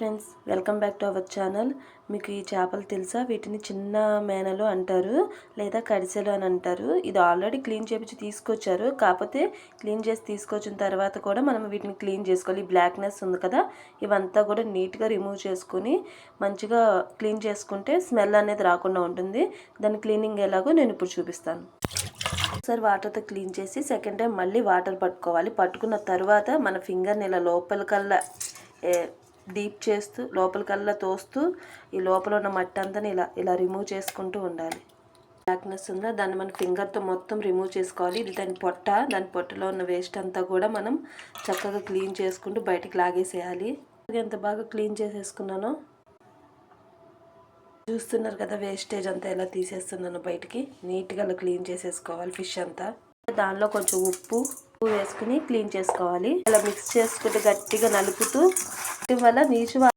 Friends welcome back to our channel మీకు ఈ చేపలు తెలుసా? వీటిని చిన్న మేనలు అంటారు లేదా కడిసెలు అని అంటారు. ఇది ఆల్రెడీ క్లీన్ చేపించి తీసుకొచ్చారు. కాకపోతే క్లీన్ చేసి తీసుకొచ్చిన తర్వాత కూడా మనం వీటిని క్లీన్ చేసుకోవాలి. ఈ బ్లాక్నెస్ ఉంది కదా? ఇవంతా కూడా నీట్గా రిమూవ్ చేసుకుని మంచిగా క్లీన్ చేసుకుంటే స్మెల్ అనేది రాకుండా ఉంటుంది. దాని క్లీనింగ్ ఎలాగో నేను ఇప్పుడు చూపిస్తాను. ఒకసారి వాటర్తో క్లీన్ చేసి సెకండ్ టైం మళ్ళీ వాటర్ పట్టుకోవాలి. పట్టుకున్న తర్వాత మన ఫింగర్ని ఇలా లోపలికల్లా ఏ- డీప్ చేస్తూ లోపలికల్లా తోస్తూ ఈ లోపల ఉన్న మట్టి అంతా ఇలా ఇలా రిమూవ్ చేసుకుంటూ ఉండాలి. బ్లాక్నెస్ ఉందా? దాన్ని మన ఫింగర్తో మొత్తం రిమూవ్ చేసుకోవాలి. ఇది దాని పొట్ట. దాని పొట్టలో ఉన్న వేస్ట్ అంతా కూడా మనం చక్కగా క్లీన్ చేసుకుంటూ బయటికి లాగేసేయాలి. ఎంత బాగా క్లీన్ చేసేసుకున్నానో. చూస్తున్నారు కదా వేస్టేజ్ అంతా ఎలా తీసేస్తున్నాను బయటికి. నీట్గా అలా క్లీన్ చేసేసుకోవాలి ఫిష్ అంతా. దానిలో కొంచెం ఉప్పు ఉప్పు వేసుకుని క్లీన్ చేసుకోవాలి. అలా మిక్స్ చేసుకుంటే గట్టిగా నలుపుతూ ഇതുപോലെ നീശു